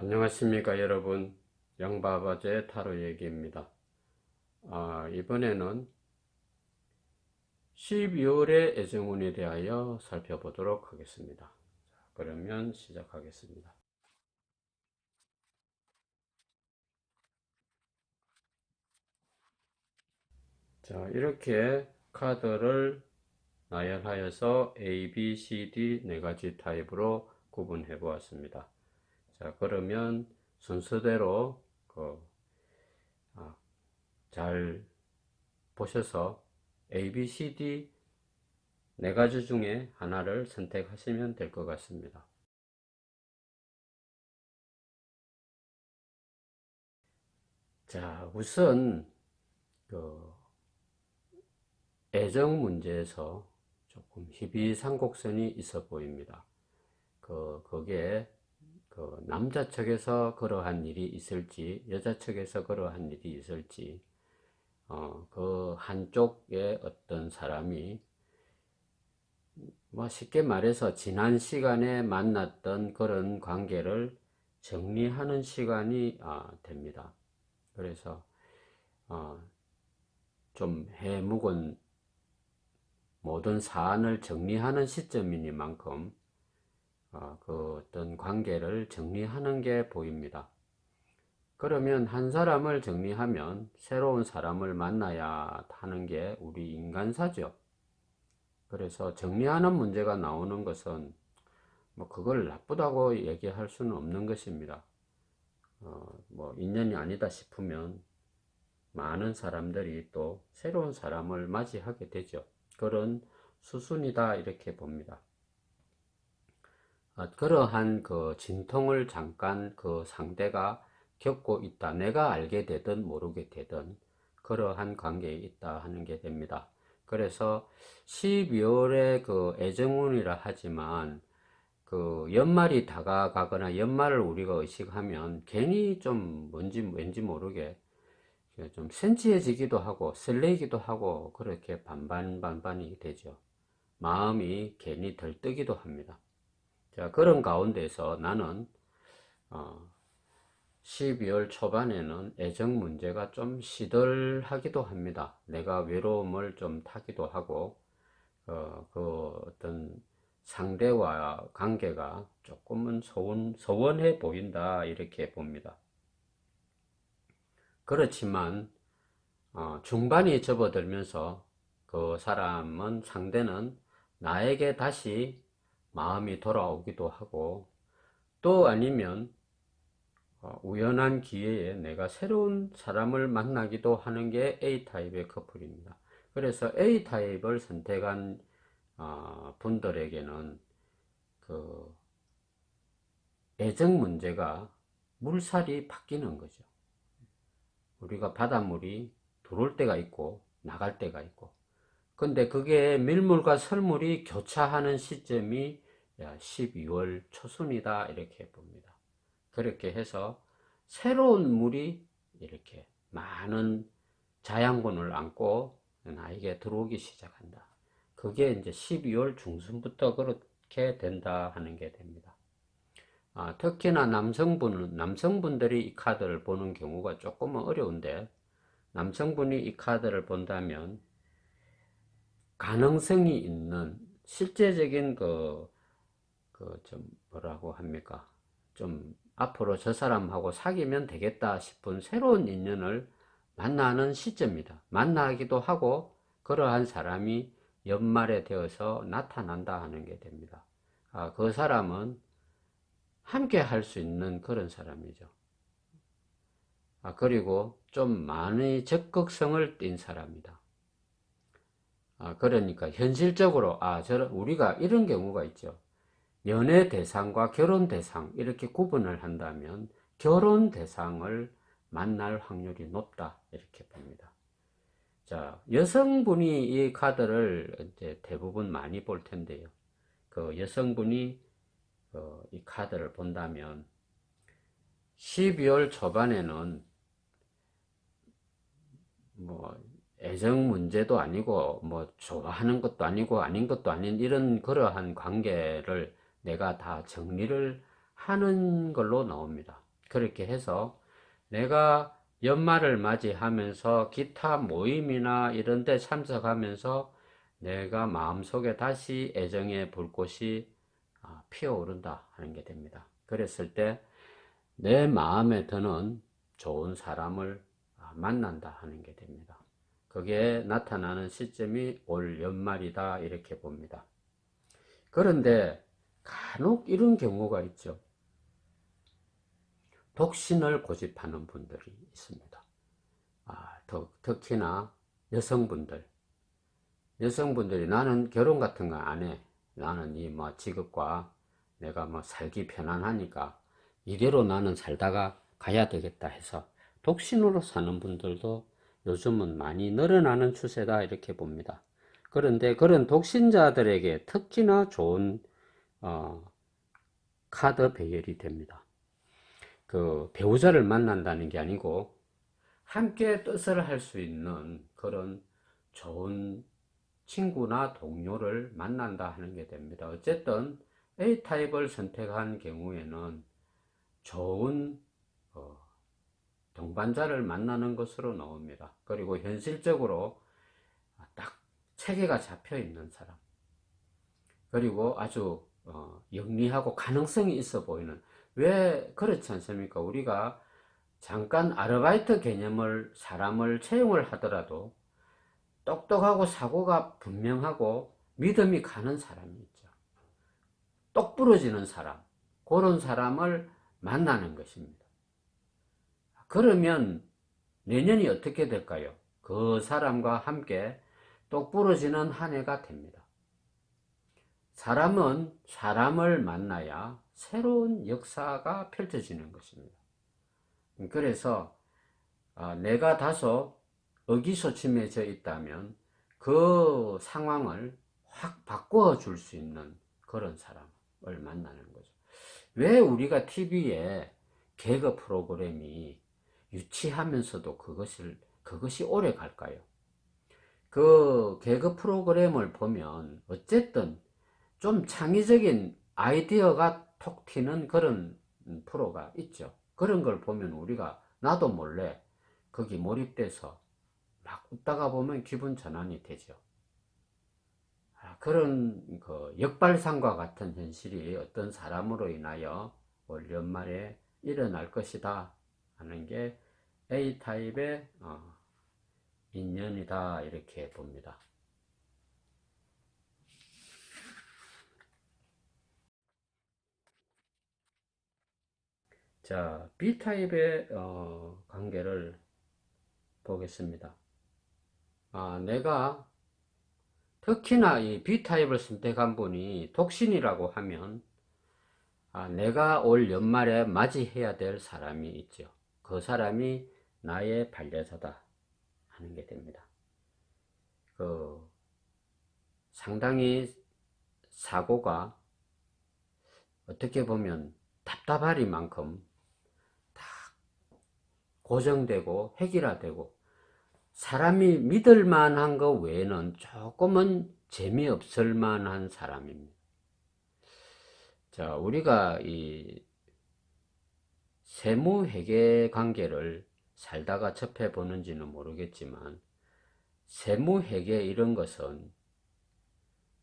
안녕하십니까 여러분. 양바바제 타로 얘기입니다. 아, 이번에는 12월의 애정운에 대하여 살펴보도록 하겠습니다. 자, 그러면 시작하겠습니다. 자 이렇게 카드를 나열하여서 A, B, C, D 네 가지 타입으로 구분해 보았습니다 자, 그러면 순서대로 그, 아, 잘 보셔서 A, B, C, D 네 가지 중에 하나를 선택하시면 될 것 같습니다. 자, 우선 그 애정 문제에서 조금 희비상곡선이 있어 보입니다. 그 거기에 그 남자 측에서 그러한 일이 있을지 여자 측에서 그러한 일이 있을지 어, 그 한쪽에 어떤 사람이 뭐 쉽게 말해서 지난 시간에 만났던 그런 관계를 정리하는 시간이 아, 됩니다. 그래서 어, 좀 해묵은 모든 사안을 정리하는 시점이니만큼 어, 그 어떤 관계를 정리하는 게 보입니다. 그러면 한 사람을 정리하면 새로운 사람을 만나야 하는 게 우리 인간사죠. 그래서 정리하는 문제가 나오는 것은 뭐 그걸 나쁘다고 얘기할 수는 없는 것입니다. 어, 뭐 인연이 아니다 싶으면 많은 사람들이 또 새로운 사람을 맞이하게 되죠. 그런 수순이다 이렇게 봅니다. 어, 그러한 그 진통을 잠깐 그 상대가 겪고 있다. 내가 알게 되든 모르게 되든 그러한 관계에 있다 하는 게 됩니다. 그래서 12월에 그 애정운이라 하지만 그 연말이 다가가거나 연말을 우리가 의식하면 괜히 좀 뭔지 왠지 모르게 좀 센치해지기도 하고 설레기도 하고 그렇게 반반반반이 되죠. 마음이 괜히 들뜨기도 합니다. 자, 그런 가운데서 나는 어, 12월 초반에는 애정 문제가 좀 시들하기도 합니다. 내가 외로움을 좀 타기도 하고 어, 그 어떤 상대와 관계가 조금은 소원, 소원해 보인다 이렇게 봅니다. 그렇지만 어, 중반이 접어들면서 그 사람은 상대는 나에게 다시 마음이 돌아오기도 하고 또 아니면 어, 우연한 기회에 내가 새로운 사람을 만나기도 하는 게 A타입의 커플입니다. 그래서 A타입을 선택한 어, 분들에게는 그 애정 문제가 물살이 바뀌는 거죠. 우리가 바닷물이 들어올 때가 있고 나갈 때가 있고 근데 그게 밀물과 설물이 교차하는 시점이 12월 초순이다 이렇게 봅니다. 그렇게 해서 새로운 물이 이렇게 많은 자양분을 안고 나에게 들어오기 시작한다. 그게 이제 12월 중순부터 그렇게 된다 하는 게 됩니다. 아, 특히나 남성분은 남성분들이 이 카드를 보는 경우가 조금은 어려운데 남성분이 이 카드를 본다면 가능성이 있는 실제적인 그 그 좀 뭐라고 합니까? 좀 앞으로 저 사람하고 사귀면 되겠다 싶은 새로운 인연을 만나는 시점입니다. 만나기도 하고 그러한 사람이 연말에 되어서 나타난다 하는 게 됩니다. 아, 그 사람은 함께 할 수 있는 그런 사람이죠. 아, 그리고 좀 많이 적극성을 띈 사람이다. 아, 그러니까 현실적으로 아, 저런 우리가 이런 경우가 있죠. 연애 대상과 결혼 대상 이렇게 구분을 한다면 결혼 대상을 만날 확률이 높다 이렇게 봅니다. 자, 여성분이 이 카드를 이제 대부분 많이 볼 텐데요. 그 여성분이 어, 이 카드를 본다면 12월 초반에는 뭐 애정 문제도 아니고 뭐 좋아하는 것도 아니고 아닌 것도 아닌 이런 그러한 관계를 내가 다 정리를 하는 걸로 나옵니다. 그렇게 해서 내가 연말을 맞이하면서 기타 모임이나 이런 데 참석하면서 내가 마음속에 다시 애정의 불꽃이 아, 피어오른다 하는 게 됩니다. 그랬을 때 내 마음에 드는 좋은 사람을 아, 만난다 하는 게 됩니다. 그게 나타나는 시점이 올 연말이다 이렇게 봅니다. 그런데 간혹 이런 경우가 있죠. 독신을 고집하는 분들이 있습니다. 아, 더, 특히나 여성분들. 여성분들이 나는 결혼 같은 거 안 해. 나는 이 뭐 직업과 내가 뭐 살기 편안하니까 이대로 나는 살다가 가야 되겠다 해서 독신으로 사는 분들도 요즘은 많이 늘어나는 추세다 이렇게 봅니다. 그런데 그런 독신자들에게 특히나 좋은 어, 카드 배열이 됩니다. 그 배우자를 만난다는 게 아니고 함께 뜻을 할 수 있는 그런 좋은 친구나 동료를 만난다 하는 게 됩니다. 어쨌든 A타입을 선택한 경우에는 좋은 어, 동반자를 만나는 것으로 나옵니다. 그리고 현실적으로 딱 체계가 잡혀 있는 사람. 그리고 아주 어, 영리하고 가능성이 있어 보이는 왜 그렇지 않습니까? 우리가 잠깐 아르바이트 개념을 사람을 채용을 하더라도 똑똑하고 사고가 분명하고 믿음이 가는 사람이 있죠. 똑 부러지는 사람, 그런 사람을 만나는 것입니다. 그러면 내년이 어떻게 될까요? 그 사람과 함께 똑 부러지는 한 해가 됩니다. 사람은 사람을 만나야 새로운 역사가 펼쳐지는 것입니다. 그래서 아, 내가 다소 의기소침해져 있다면 그 상황을 확 바꿔 줄 수 있는 그런 사람을 만나는 거죠. 왜 우리가 TV에 개그 프로그램이 유치하면서도 그것을, 그것이 오래 갈까요? 그 개그 프로그램을 보면 어쨌든 좀 창의적인 아이디어가 톡 튀는 그런 프로가 있죠. 그런 걸 보면 우리가 나도 몰래 거기 몰입돼서 막 웃다가 보면 기분 전환이 되죠. 아, 그런 그 역발상과 같은 현실이 어떤 사람으로 인하여 올 연말에 일어날 것이다 하는 게 A타입의 어, 인연이다 이렇게 봅니다. 자, B타입의 어, 관계를 보겠습니다. 아, 내가 특히나 이 B타입을 선택한 분이 독신이라고 하면 아, 내가 올 연말에 맞이해야 될 사람이 있죠. 그 사람이 나의 반려자다 하는 게 됩니다. 그 상당히 사고가 어떻게 보면 답답하리만큼 다 고정되고 획일화되고 사람이 믿을 만한 것 외에는 조금은 재미없을 만한 사람입니다. 자, 우리가 이 세무회계 관계를 살다가 접해보는지는 모르겠지만, 세무회계 이런 것은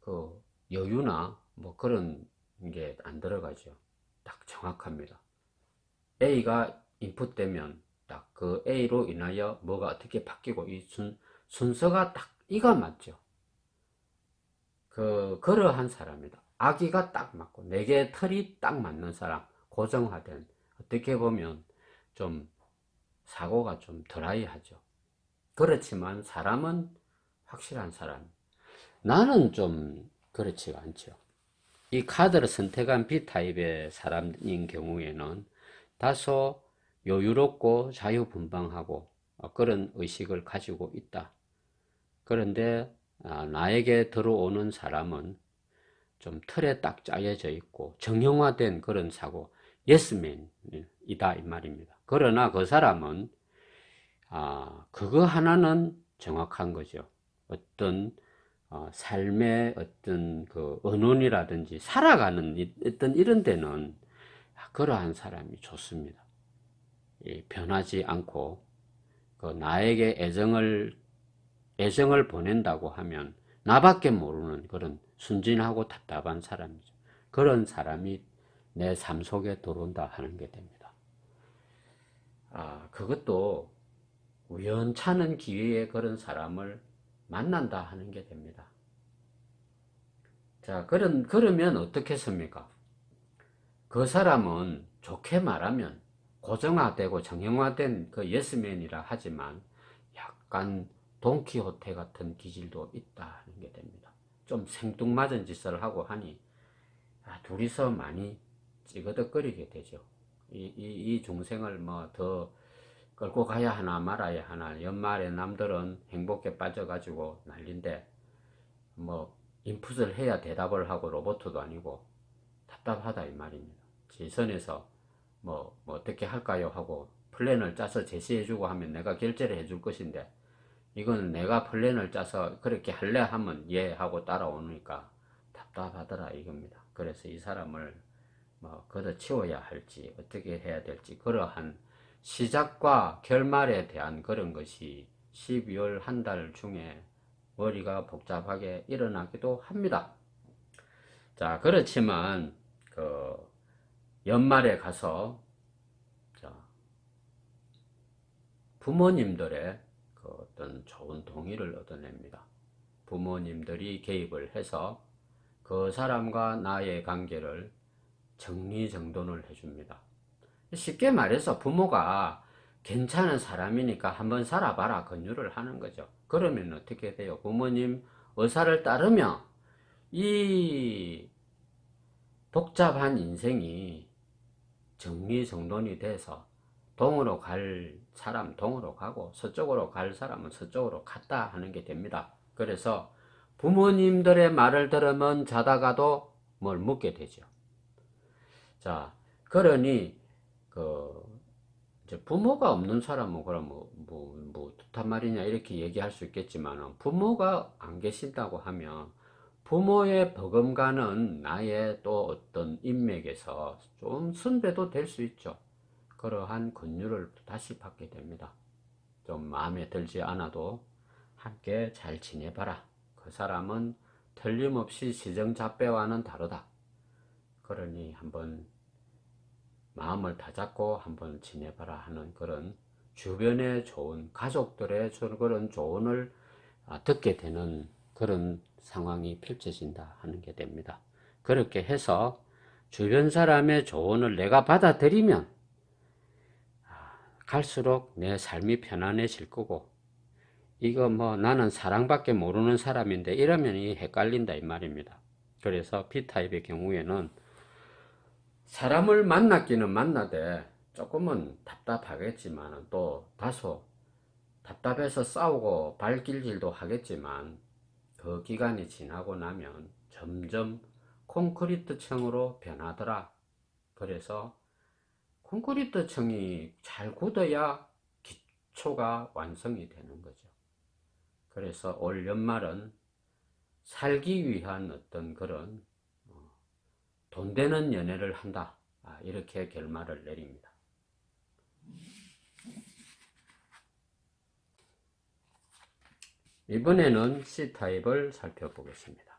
그 여유나 뭐 그런 게 안 들어가죠. 딱 정확합니다. A가 인풋되면 딱 그 A로 인하여 뭐가 어떻게 바뀌고 이 순, 순서가 딱 이가 맞죠. 그, 그러한 사람이다. 아기가 딱 맞고, 네 개의 털이 딱 맞는 사람, 고정화된, 어떻게 보면 좀 사고가 좀 드라이하죠. 그렇지만 사람은 확실한 사람. 나는 좀 그렇지가 않죠. 이 카드를 선택한 B타입의 사람인 경우에는 다소 여유롭고 자유분방하고 그런 의식을 가지고 있다. 그런데 아, 나에게 들어오는 사람은 좀 틀에 딱 짜여져 있고 정형화된 그런 사고, 예스맨이다 이 말입니다. 그러나 그 사람은 아, 그거 하나는 정확한 거죠. 어떤 어, 삶의 어떤 그 언론이라든지 살아가는 이- 어떤 이런 데는 그러한 사람이 좋습니다. 이 변하지 않고 그 나에게 애정을 애정을 보낸다고 하면 나밖에 모르는 그런 순진하고 답답한 사람이죠. 그런 사람이 내 삶 속에 들어온다 하는 게 됩니다. 아, 그것도 우연찮은 기회에 그런 사람을 만난다 하는 게 됩니다. 자, 그런, 그러면 어떻겠습니까? 그 사람은 좋게 말하면 고정화되고 정형화된 그 예스맨이라 하지만 약간 돈키호테 같은 기질도 있다 하는 게 됩니다. 좀 생뚱맞은 짓을 하고 하니 아, 둘이서 많이 찌그덕거리게 되죠. 이, 이, 이 중생을 뭐 더 끌고 가야 하나 말아야 하나 연말에 남들은 행복에 빠져가지고 난린데 뭐 인풋을 해야 대답을 하고 로봇도 아니고 답답하다 이 말입니다. 지선에서 뭐, 뭐 어떻게 할까요 하고 플랜을 짜서 제시해주고 하면 내가 결제를 해줄 것인데 이건 내가 플랜을 짜서 그렇게 할래 하면 예 하고 따라오니까 답답하더라 이겁니다. 그래서 이 사람을 뭐 걷어치워야 할지 어떻게 해야 될지 그러한 시작과 결말에 대한 그런 것이 12월 한 달 중에 머리가 복잡하게 일어나기도 합니다. 자, 그렇지만 그 연말에 가서 자, 부모님들의 그 어떤 좋은 동의를 얻어냅니다. 부모님들이 개입을 해서 그 사람과 나의 관계를 정리정돈을 해줍니다. 쉽게 말해서 부모가 괜찮은 사람이니까 한번 살아봐라 권유를 하는 거죠. 그러면 어떻게 돼요? 부모님 의사를 따르면 이 복잡한 인생이 정리정돈이 돼서 동으로 갈 사람 동으로 가고 서쪽으로 갈 사람은 서쪽으로 갔다 하는 게 됩니다. 그래서 부모님들의 말을 들으면 자다가도 뭘 묻게 되죠. 자, 그러니 그 부모가 없는 사람은 그럼 뭐, 뭐, 뭐, 뜻한 말이냐, 이렇게 얘기할 수 있겠지만, 부모가 안 계신다고 하면, 부모의 버금가는 나의 또 어떤 인맥에서 좀 선배도 될 수 있죠. 그러한 권유를 다시 받게 됩니다. 좀 마음에 들지 않아도 함께 잘 지내봐라. 그 사람은 틀림없이 시정잡배와는 다르다. 그러니 한번 마음을 다잡고 한번 지내봐라 하는 그런 주변에 좋은 가족들의 그런 조언을 아, 듣게 되는 그런 상황이 펼쳐진다 하는 게 됩니다. 그렇게 해서 주변 사람의 조언을 내가 받아들이면 아, 갈수록 내 삶이 편안해질 거고 이거 뭐 나는 사랑밖에 모르는 사람인데 이러면 이 헷갈린다 이 말입니다. 그래서 B타입의 경우에는 사람을 만났기는 만나되 조금은 답답하겠지만 또 다소 답답해서 싸우고 발길질도 하겠지만 그 기간이 지나고 나면 점점 콘크리트층으로 변하더라. 그래서 콘크리트층이 잘 굳어야 기초가 완성이 되는 거죠. 그래서 올 연말은 살기 위한 어떤 그런 돈 되는 연애를 한다. 아, 이렇게 결말을 내립니다. 이번에는 C타입을 살펴보겠습니다.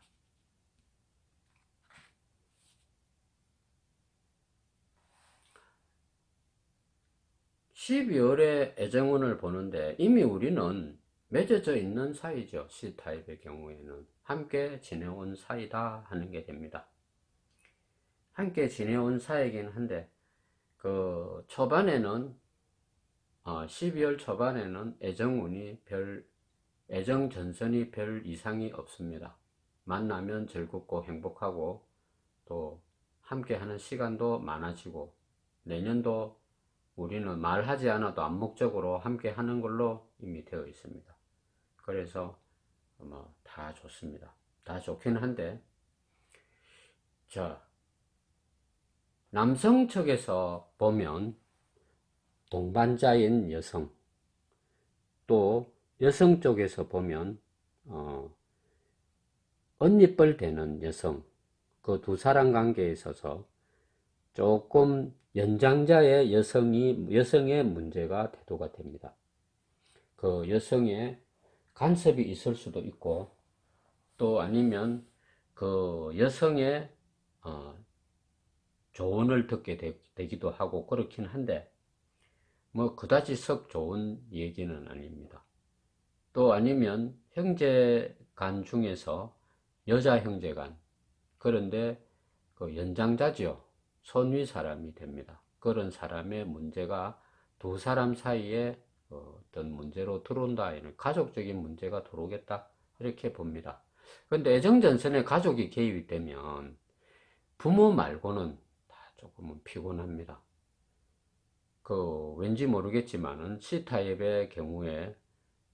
(12월에) 애정운을 보는데 이미 우리는 맺어져 있는 사이죠 C타입의 경우에는 함께 지내온 사이다 하는 게 됩니다 함께 지내온 사이긴 한데 그 초반에는 어, 12월 초반에는 애정운이 별 애정 전선이 별 이상이 없습니다. 만나면 즐겁고 행복하고 또 함께 하는 시간도 많아지고 내년도 우리는 말하지 않아도 암묵적으로 함께 하는 걸로 이미 되어 있습니다. 그래서 뭐 다 좋습니다. 다 좋긴 한데 자 남성 측에서 보면 동반자인 여성 또 여성 쪽에서 보면 어, 언니뻘 되는 여성 그 두 사람 관계에 있어서 조금 연장자의 여성이 여성의 문제가 대두가 됩니다. 그 여성의 간섭이 있을 수도 있고 또 아니면 그 여성의 어, 조언을 듣게 되, 기도 하고 그렇긴 한데 뭐 그다지 썩 좋은 얘기는 아닙니다. 또 아니면 형제간 중에서 여자 형제간 그런데 그 연장자죠. 손위 사람이 됩니다. 그런 사람의 문제가 두 사람 사이에 어떤 문제로 들어온다. 가족적인 문제가 들어오겠다. 이렇게 봅니다. 근데 애정전선에 가족이 개입이 되면 부모 말고는 다 조금은 피곤합니다. 그 왠지 모르겠지만은 C타입의 경우에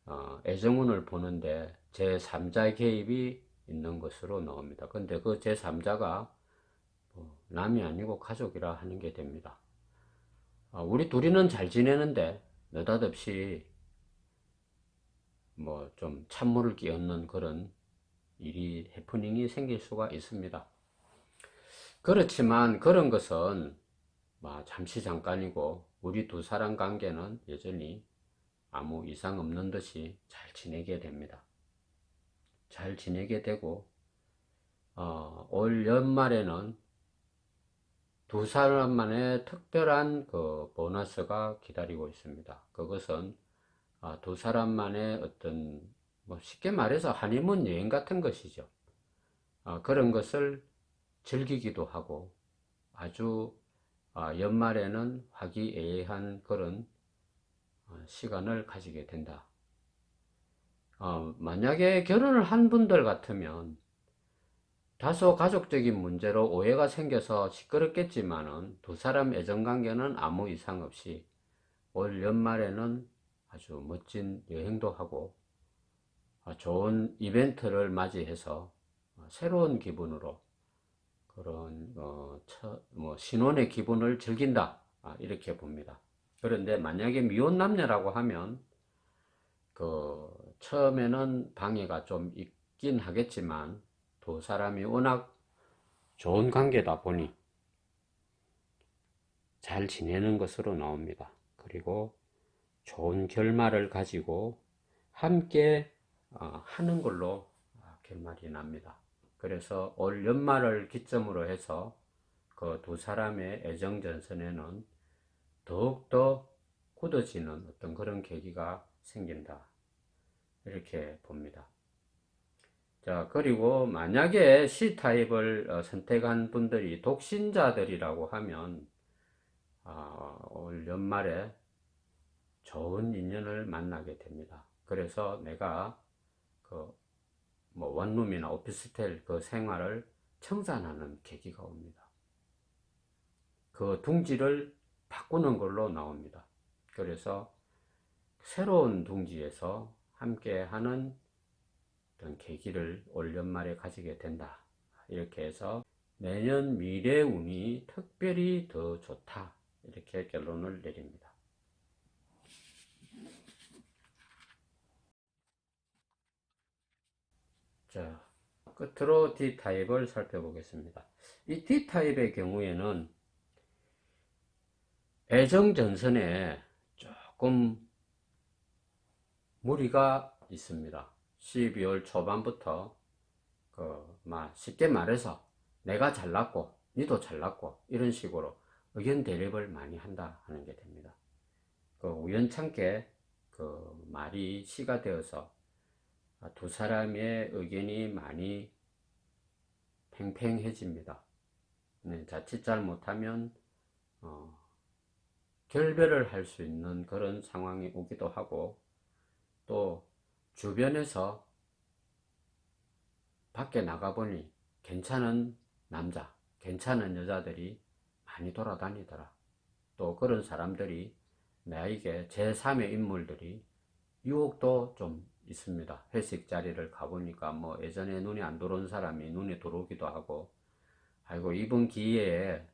어, 애정운을 보는데 제3자 개입이 있는 것으로 나옵니다. 근데 그 제3자가 뭐 남이 아니고 가족이라 하는 게 됩니다. 어, 우리 둘이는 잘 지내는데 느닷없이 뭐 좀 찬물을 끼얹는 그런 일이 해프닝이 생길 수가 있습니다. 그렇지만 그런 것은 뭐 잠시 잠깐이고 우리 두 사람 관계는 여전히 아무 이상 없는 듯이 잘 지내게 됩니다. 잘 지내게 되고 어, 올 연말에는 두 사람만의 특별한 그 보너스가 기다리고 있습니다. 그것은 어, 두 사람만의 어떤 뭐 쉽게 말해서 한니문 여행 같은 것이죠. 어, 그런 것을 즐기기도 하고 아주 어, 연말에는 화기애애한 그런 어, 시간을 가지게 된다. 어, 만약에 결혼을 한 분들 같으면 다소 가족적인 문제로 오해가 생겨서 시끄럽겠지만은 두 사람 애정관계는 아무 이상 없이 올 연말에는 아주 멋진 여행도 하고 어, 좋은 이벤트를 맞이해서 어, 새로운 기분으로 그런 어, 처, 뭐 신혼의 기분을 즐긴다 아, 이렇게 봅니다. 그런데 만약에 미혼 남녀라고 하면 그 처음에는 방해가 좀 있긴 하겠지만 두 사람이 워낙 좋은 관계다 보니 잘 지내는 것으로 나옵니다. 그리고 좋은 결말을 가지고 함께 어, 하는 걸로 결말이 납니다. 그래서 올 연말을 기점으로 해서 그 두 사람의 애정 전선에는 더욱더 굳어지는 어떤 그런 계기가 생긴다. 이렇게 봅니다. 자, 그리고 만약에 C타입을 어, 선택한 분들이 독신자들이라고 하면, 어, 올 연말에 좋은 인연을 만나게 됩니다. 그래서 내가 그, 뭐, 원룸이나 오피스텔 그 생활을 청산하는 계기가 옵니다. 그 둥지를 바꾸는 걸로 나옵니다. 그래서 새로운 둥지에서 함께 하는 어떤 계기를 올 연말에 가지게 된다. 이렇게 해서 내년 미래 운이 특별히 더 좋다. 이렇게 결론을 내립니다. 자, 끝으로 D타입을 살펴보겠습니다. 이 D타입의 경우에는 애정 전선에 조금 무리가 있습니다. 12월 초반부터 그, 막 쉽게 말해서 내가 잘났고 니도 잘났고 이런 식으로 의견 대립을 많이 한다 하는 게 됩니다. 그 우연찮게 그 말이 시가 되어서 두 사람의 의견이 많이 팽팽해집니다. 네, 자칫 잘못하면 어, 결별을 할 수 있는 그런 상황이 오기도 하고 또 주변에서 밖에 나가보니 괜찮은 남자, 괜찮은 여자들이 많이 돌아다니더라. 또 그런 사람들이 나에게 제3의 인물들이 유혹도 좀 있습니다. 회식 자리를 가보니까 뭐 예전에 눈에 안 들어온 사람이 눈에 들어오기도 하고 아이고 이번 기회에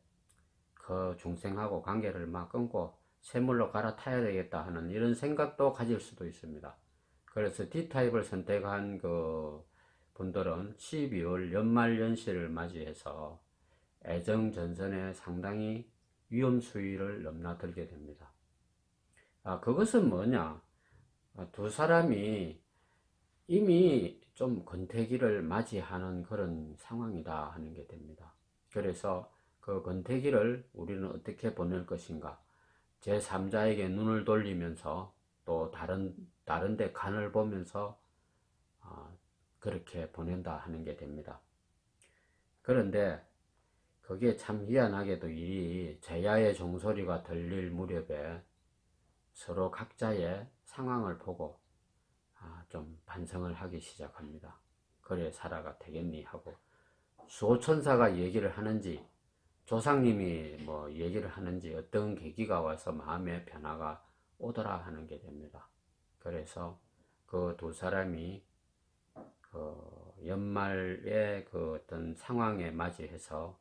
그 중생하고 관계를 막 끊고 샘물로 갈아타야 되겠다 하는 이런 생각도 가질 수도 있습니다. 그래서 D타입을 선택한 그 분들은 12월 연말 연시를 맞이해서 애정 전선에 상당히 위험 수위를 넘나들게 됩니다. 아, 그것은 뭐냐? 아, 두 사람이 이미 좀 권태기를 맞이하는 그런 상황이다 하는 게 됩니다. 그래서 그 권태기를 우리는 어떻게 보낼 것인가? 제3자에게 눈을 돌리면서 또 다른, 다른 데 간을 보면서 아, 그렇게 보낸다 하는 게 됩니다. 그런데 그게 참 희한하게도 이 제야의 종소리가 들릴 무렵에 서로 각자의 상황을 보고 아, 좀 반성을 하기 시작합니다. 그래 살아가 되겠니 하고 수호천사가 얘기를 하는지 조상님이 뭐 얘기를 하는지 어떤 계기가 와서 마음의 변화가 오더라 하는 게 됩니다. 그래서 그 두 사람이 그 연말의 그 어떤 상황에 맞이해서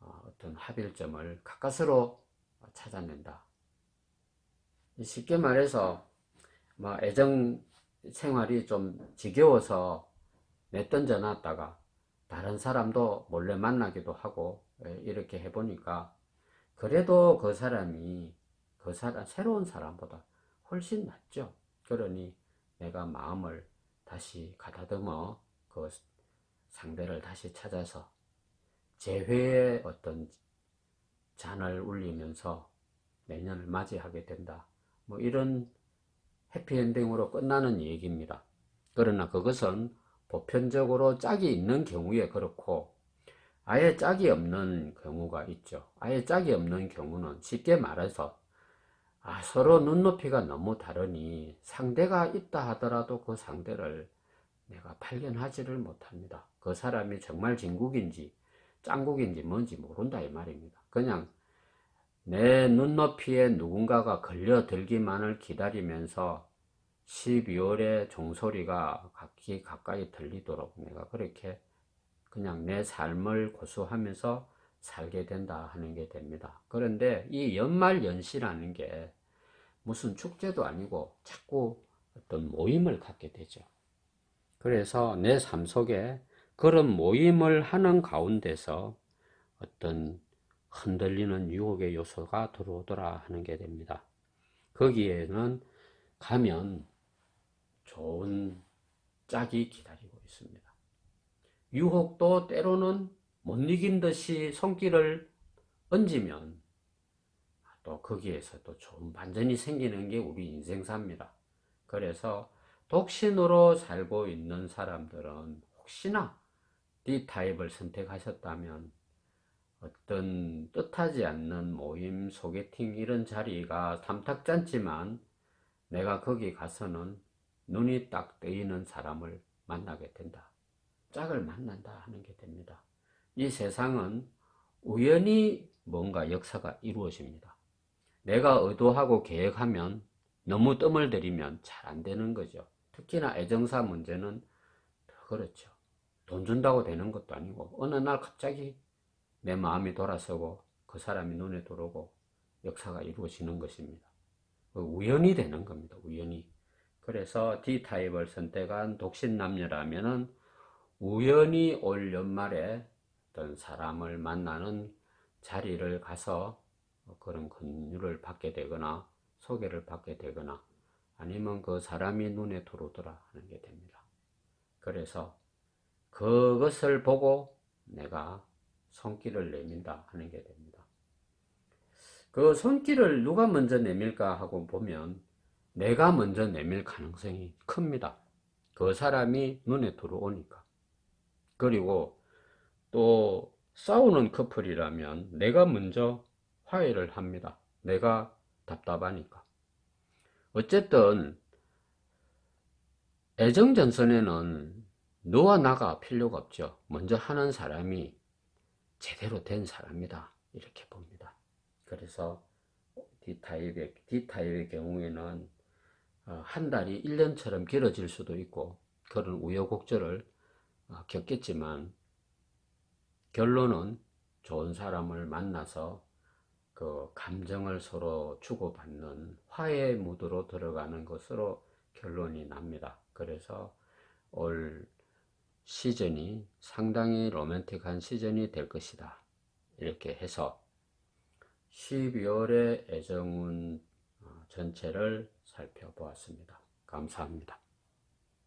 어, 어떤 합일점을 가까스로 찾아낸다. 쉽게 말해서 뭐 애정 생활이 좀 지겨워서 내던져 놨다가 다른 사람도 몰래 만나기도 하고 예, 이렇게 해보니까 그래도 그 사람이 그 사람 새로운 사람보다 훨씬 낫죠. 그러니 내가 마음을 다시 가다듬어 그 상대를 다시 찾아서 재회의 어떤 잔을 울리면서 내년을 맞이하게 된다. 뭐 이런 해피엔딩으로 끝나는 얘기입니다. 그러나 그것은 보편적으로 짝이 있는 경우에 그렇고 아예 짝이 없는 경우가 있죠. 아예 짝이 없는 경우는 쉽게 말해서 아, 서로 눈높이가 너무 다르니 상대가 있다 하더라도 그 상대를 내가 발견하지를 못합니다. 그 사람이 정말 진국인지 짱국인지 뭔지 모른다 이 말입니다. 그냥 내 눈높이에 누군가가 걸려들기만을 기다리면서 12월에 종소리가 각기 가까이 들리도록 내가 그렇게 그냥 내 삶을 고수하면서 살게 된다 하는 게 됩니다. 그런데 이 연말 연시라는 게 무슨 축제도 아니고 자꾸 어떤 모임을 갖게 되죠. 그래서 내 삶 속에 그런 모임을 하는 가운데서 어떤 흔들리는 유혹의 요소가 들어오더라 하는 게 됩니다. 거기에는 가면 좋은 짝이 기다리고 있습니다. 유혹도 때로는 못 이긴 듯이 손길을 얹으면 또 거기에서 또 좋은 반전이 생기는 게 우리 인생사입니다. 그래서 독신으로 살고 있는 사람들은 혹시나 D타입을 선택하셨다면 어떤 뜻하지 않는 모임, 소개팅 이런 자리가 탐탁잖지만 내가 거기 가서는 눈이 딱 뜨이는 사람을 만나게 된다. 짝을 만난다 하는 게 됩니다. 이 세상은 우연히 뭔가 역사가 이루어집니다. 내가 의도하고 계획하면 너무 뜸을 들이면 잘 안 되는 거죠. 특히나 애정사 문제는 더 그렇죠. 돈 준다고 되는 것도 아니고 어느 날 갑자기 내 마음이 돌아서고 그 사람이 눈에 들어오고 역사가 이루어지는 것입니다. 그 우연이 되는 겁니다. 우연히. 그래서 D타입을 선택한 독신남녀라면은 우연히 올 연말에 어떤 사람을 만나는 자리를 가서 그런 권유를 받게 되거나 소개를 받게 되거나 아니면 그 사람이 눈에 들어오더라 하는 게 됩니다. 그래서 그것을 보고 내가 손길을 내민다 하는 게 됩니다. 그 손길을 누가 먼저 내밀까 하고 보면 내가 먼저 내밀 가능성이 큽니다. 그 사람이 눈에 들어오니까. 그리고 또 싸우는 커플이라면 내가 먼저 화해를 합니다. 내가 답답하니까. 어쨌든 애정전선에는 너와 나가 필요가 없죠. 먼저 하는 사람이 제대로 된 사람이다. 이렇게 봅니다. 그래서 D타입의, D타입의 경우에는 어, 한 달이 1년처럼 길어질 수도 있고 그런 우여곡절을 어, 겪겠지만 결론은 좋은 사람을 만나서 그 감정을 서로 주고받는 화해 무드로 들어가는 것으로 결론이 납니다. 그래서 올 시즌이 상당히 로맨틱한 시즌이 될 것이다. 이렇게 해서 12월의 애정운 어, 전체를 살펴보았습니다. 감사합니다.